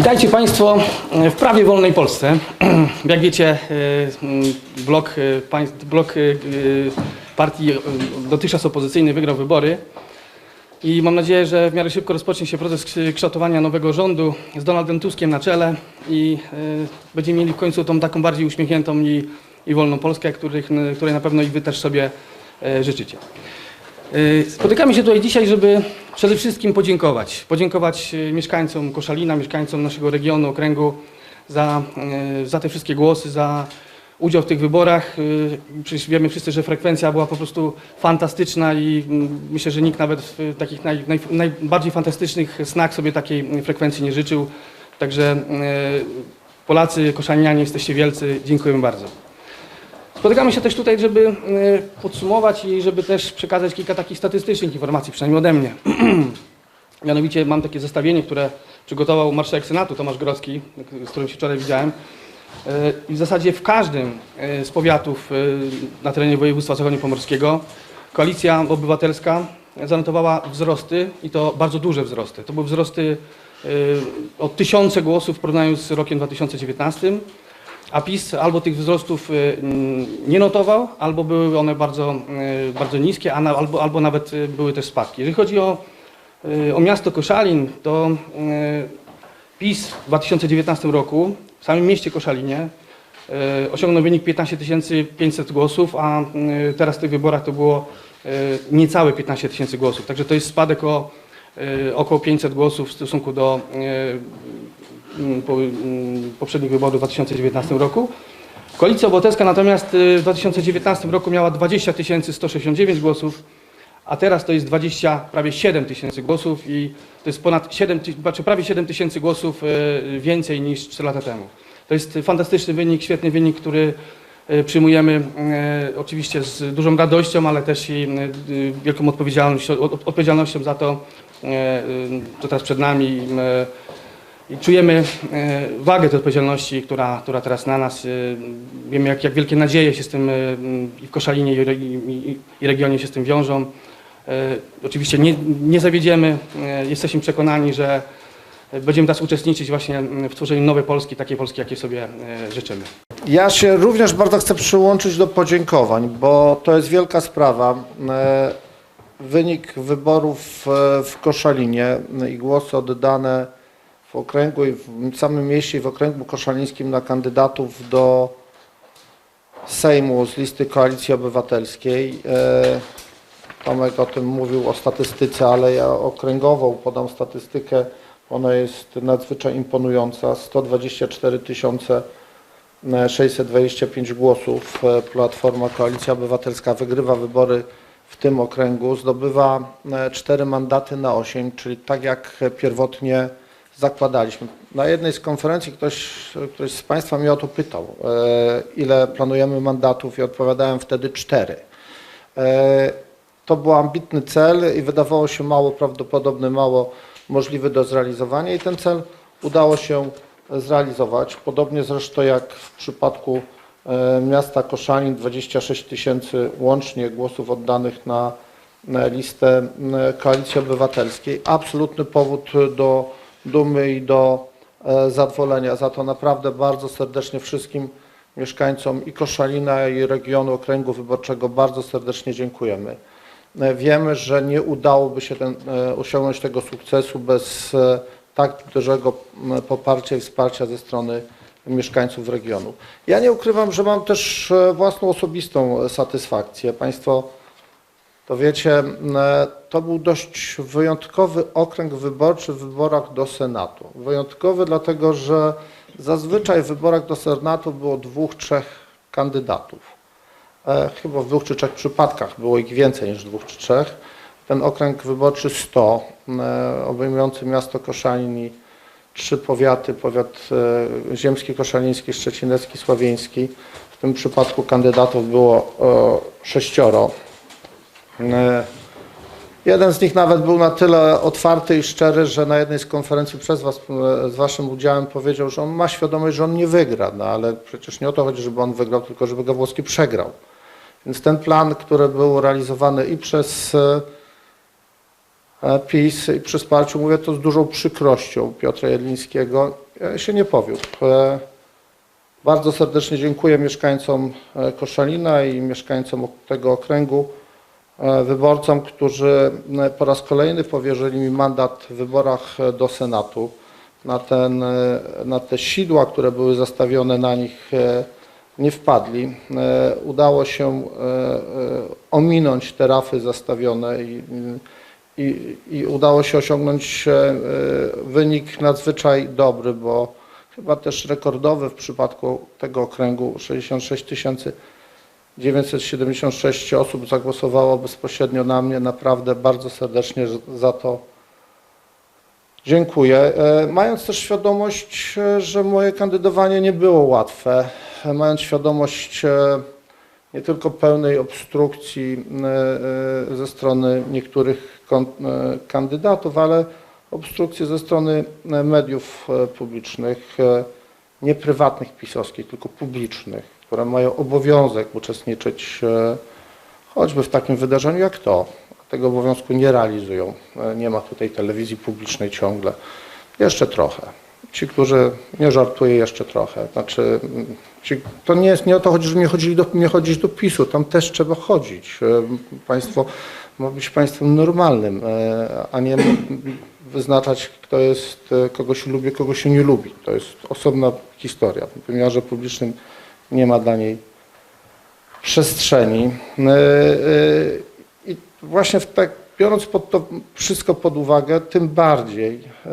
Witajcie Państwo w prawie wolnej Polsce. Jak wiecie, m, blok, państw, blok e, partii dotychczas opozycyjny wygrał wybory i mam nadzieję, że w miarę szybko rozpocznie się proces ks- kształtowania nowego rządu z Donaldem Tuskiem na czele i będziemy mieli w końcu tą taką bardziej uśmiechniętą i, i wolną Polskę, której na pewno i Wy też sobie życzycie. Y, Spotykamy się tutaj dzisiaj, żeby przede wszystkim podziękować. Podziękować y, mieszkańcom Koszalina, mieszkańcom naszego regionu, okręgu za, y, za te wszystkie głosy, za udział w tych wyborach. Przecież wiemy wszyscy, że frekwencja była po prostu fantastyczna i mm, myślę, że nikt nawet w takich naj, naj, najbardziej fantastycznych snach sobie takiej frekwencji nie życzył. Także Polacy, koszalinianie, jesteście wielcy. Dziękujemy bardzo. Spotykamy się też tutaj, żeby e, podsumować i żeby też przekazać kilka takich statystycznych informacji, przynajmniej ode mnie. Mianowicie mam takie zestawienie, które przygotował marszałek Senatu Tomasz Grodzki, z którym się wczoraj widziałem. E, I w zasadzie w każdym e, z powiatów na terenie województwa zachodniopomorskiego Koalicja Obywatelska zanotowała wzrosty i to bardzo duże wzrosty. To były wzrosty o tysiące głosów w porównaniu z rokiem 2019 a PiS albo tych wzrostów y, nie notował, albo były one bardzo, y, bardzo niskie, albo, albo nawet y, były też spadki. Jeżeli chodzi o, o miasto Koszalin, to PiS w 2019 roku w samym mieście Koszalinie osiągnął wynik 15 500 głosów, a teraz w tych wyborach to było niecałe 15 tysięcy głosów. Także to jest spadek o około 500 głosów w stosunku do po- mm, poprzednich wyborów w 2019 roku. Koalicja Obywatelska natomiast y, w 2019 roku miała 20 169 głosów, a teraz to jest 20, prawie 7 tysięcy głosów i to jest ponad 7, ty- znaczy prawie 7 tysięcy głosów y, więcej niż 3 lata temu. To jest fantastyczny wynik, świetny wynik, który y, przyjmujemy oczywiście z dużą radością, ale też i wielką odpowiedzialnością, od- odpowiedzialnością za to, co teraz przed nami. I czujemy e, wagę tej odpowiedzialności, która, która teraz na nas. e, Wiemy, jak, jak wielkie nadzieje się z tym e, i w Koszalinie, i, re- i, i, i regionie się z tym wiążą. Oczywiście nie, nie zawiedziemy. Jesteśmy przekonani, że będziemy teraz uczestniczyć właśnie w tworzeniu nowej Polski, takiej Polski, jakiej sobie życzymy. Ja się również bardzo chcę przyłączyć do podziękowań, bo to jest wielka sprawa. Wynik wyborów w Koszalinie i głosy oddane w okręgu i w samym mieście i w okręgu koszalińskim na kandydatów do Sejmu z listy Koalicji Obywatelskiej. E, Tomek o tym mówił, o statystyce, ale ja okręgową podam statystykę. Ona jest nadzwyczaj imponująca. 124 tysiące 625 głosów. E, Platforma Koalicja Obywatelska wygrywa wybory w tym okręgu, zdobywa 4 mandaty na 8, czyli tak jak pierwotnie zakładaliśmy. Na jednej z konferencji ktoś, ktoś z Państwa mnie o to pytał, e, ile planujemy mandatów i odpowiadałem wtedy 4. E, To był ambitny cel i wydawało się mało prawdopodobny, mało możliwy do zrealizowania i ten cel udało się zrealizować. Podobnie zresztą jak w przypadku e, miasta Koszalin 26 tysięcy łącznie głosów oddanych na, listę Koalicji Obywatelskiej. Absolutny powód do dumy i do e, zadowolenia. Za to naprawdę bardzo serdecznie wszystkim mieszkańcom i Koszalina i regionu okręgu wyborczego bardzo serdecznie dziękujemy. E, Wiemy, że nie udałoby się ten, e, osiągnąć tego sukcesu bez tak dużego poparcia i wsparcia ze strony mieszkańców regionu. Ja nie ukrywam, że mam też własną osobistą satysfakcję. Państwo to wiecie, m, to był dość wyjątkowy okręg wyborczy w wyborach do Senatu. Wyjątkowy dlatego, że zazwyczaj w wyborach do Senatu było dwóch, trzech kandydatów. E, Chyba w dwóch czy trzech przypadkach było ich więcej niż dwóch czy trzech. Ten okręg wyborczy 100, e, obejmujący miasto Koszalin i trzy powiaty, powiat e, ziemski, koszaliński, szczecinecki, sławieński. W tym przypadku kandydatów było e, sześcioro. E, Jeden z nich nawet był na tyle otwarty i szczery, że na jednej z konferencji przez Was, e, z Waszym udziałem powiedział, że on ma świadomość, że on nie wygra, no ale przecież nie o to chodzi, żeby on wygrał, tylko żeby Gawłowski przegrał. Więc ten plan, który był realizowany i przez e, PiS i przy wsparciu, mówię to z dużą przykrością Piotra Jedlińskiego, się nie powiódł. Bardzo serdecznie dziękuję mieszkańcom Koszalina i mieszkańcom tego okręgu, wyborcom, którzy e, po raz kolejny powierzyli mi mandat w wyborach e, do Senatu. Na, ten, e, na te sidła, które były zastawione na nich, e, nie wpadli. E, Udało się e, e, ominąć te rafy zastawione i, i, i udało się osiągnąć e, e, wynik nadzwyczaj dobry, bo chyba też rekordowy w przypadku tego okręgu 66 976 osób zagłosowało bezpośrednio na mnie. Naprawdę bardzo serdecznie za to dziękuję. E, Mając też świadomość, e, że moje kandydowanie nie było łatwe, e, mając świadomość nie tylko pełnej obstrukcji ze strony niektórych kandydatów, ale obstrukcji ze strony mediów publicznych, nie prywatnych pisowskich, tylko publicznych, które mają obowiązek uczestniczyć e, choćby w takim wydarzeniu jak to. Tego obowiązku nie realizują. E, Nie ma tutaj telewizji publicznej ciągle. Jeszcze trochę. Ci, którzy nie żartuję jeszcze trochę. Znaczy, mm, ci, to nie jest nie o to chodzi, że nie, chodzili do, nie chodzić do PiSu. Tam też trzeba chodzić. E, Państwo ma być państwem normalnym, a nie wyznaczać, kto jest, kogo się lubi, kogo się nie lubi. To jest osobna historia. W wymiarze publicznym nie ma dla niej przestrzeni. E, e, I właśnie tak, biorąc to wszystko pod uwagę, tym bardziej e,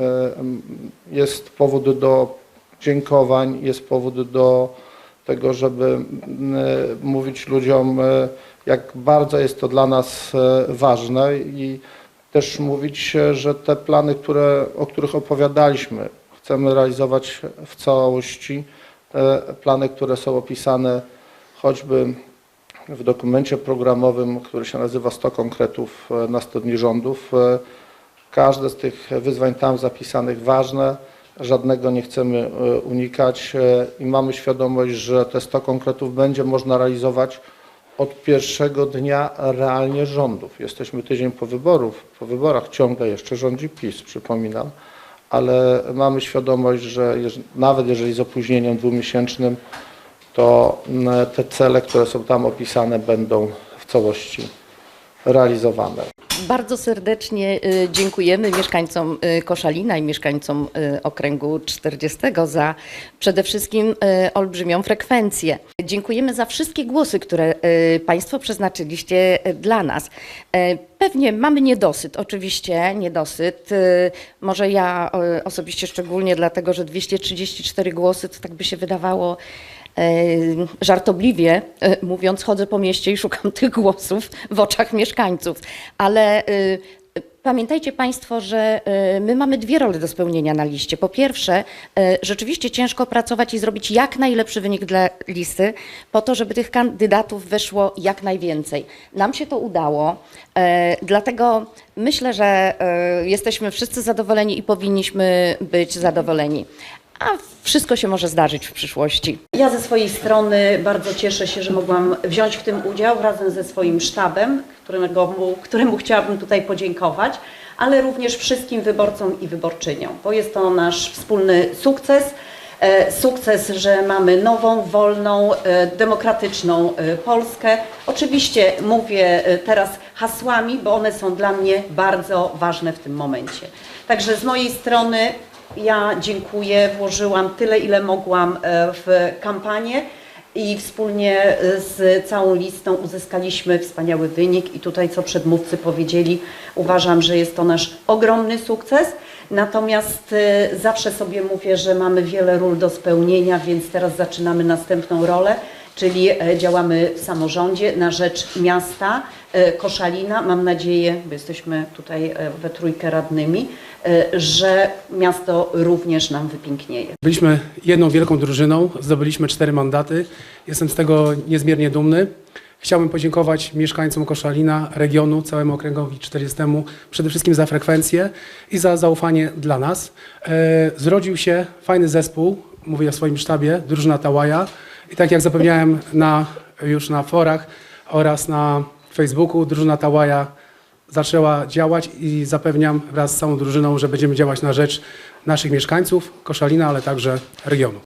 jest powód do dziękowań, jest powód do tego, żeby mówić ludziom, jak bardzo jest to dla nas ważne i też mówić, że te plany, które, o których opowiadaliśmy, chcemy realizować w całości. Te plany, które są opisane choćby w dokumencie programowym, który się nazywa 100 konkretów e, na 100 dni rządów. E, Każde z tych wyzwań tam zapisanych ważne, żadnego nie chcemy e, unikać e, i mamy świadomość, że te 100 konkretów będzie można realizować od pierwszego dnia realnie rządów. Jesteśmy tydzień po wyborów, po wyborach ciągle jeszcze rządzi PiS, przypominam, ale mamy świadomość, że jeż- nawet jeżeli z opóźnieniem dwumiesięcznym, to mm, te cele, które są tam opisane, będą w całości realizowane. Bardzo serdecznie y, dziękujemy mieszkańcom y, Koszalina i mieszkańcom y, okręgu 40 za przede wszystkim olbrzymią frekwencję. Dziękujemy za wszystkie głosy, które Państwo przeznaczyliście dla nas. Pewnie mamy niedosyt, oczywiście niedosyt. Może ja osobiście szczególnie dlatego, że 234 głosy to tak by się wydawało żartobliwie e, mówiąc, chodzę po mieście i szukam tych głosów w oczach mieszkańców. Ale e, Pamiętajcie Państwo, że e, my mamy dwie role do spełnienia na liście. Po pierwsze, rzeczywiście ciężko pracować i zrobić jak najlepszy wynik dla listy, po to, żeby tych kandydatów weszło jak najwięcej. Nam się to udało, dlatego myślę, że jesteśmy wszyscy zadowoleni i powinniśmy być zadowoleni. A wszystko się może zdarzyć w przyszłości. Ja ze swojej strony bardzo cieszę się, że mogłam wziąć w tym udział razem ze swoim sztabem, którego, któremu chciałabym tutaj podziękować, ale również wszystkim wyborcom i wyborczyniom, bo jest to nasz wspólny sukces. E, Sukces, że mamy nową, wolną, e, demokratyczną e, Polskę. Oczywiście mówię teraz hasłami, bo one są dla mnie bardzo ważne w tym momencie. Także z mojej strony ja dziękuję, włożyłam tyle, ile mogłam e, w kampanię i wspólnie e, z całą listą uzyskaliśmy wspaniały wynik i tutaj, co przedmówcy powiedzieli, uważam, że jest to nasz ogromny sukces. Natomiast e, zawsze sobie mówię, że mamy wiele ról do spełnienia, więc teraz zaczynamy następną rolę, czyli e, działamy w samorządzie na rzecz miasta e, Koszalina. Mam nadzieję, bo jesteśmy tutaj e, we trójkę radnymi, że miasto również nam wypięknieje. Byliśmy jedną wielką drużyną, zdobyliśmy cztery mandaty. Jestem z tego niezmiernie dumny. Chciałbym podziękować mieszkańcom Koszalina, regionu, całemu okręgowi 40, przede wszystkim za frekwencję i za zaufanie dla nas. Zrodził się fajny zespół, mówię o swoim sztabie, drużyna Tałaja. I tak jak zapewniałem na, już na forach oraz na Facebooku, drużyna Tałaja zaczęła działać i zapewniam wraz z całą drużyną, że będziemy działać na rzecz naszych mieszkańców, Koszalina, ale także regionu.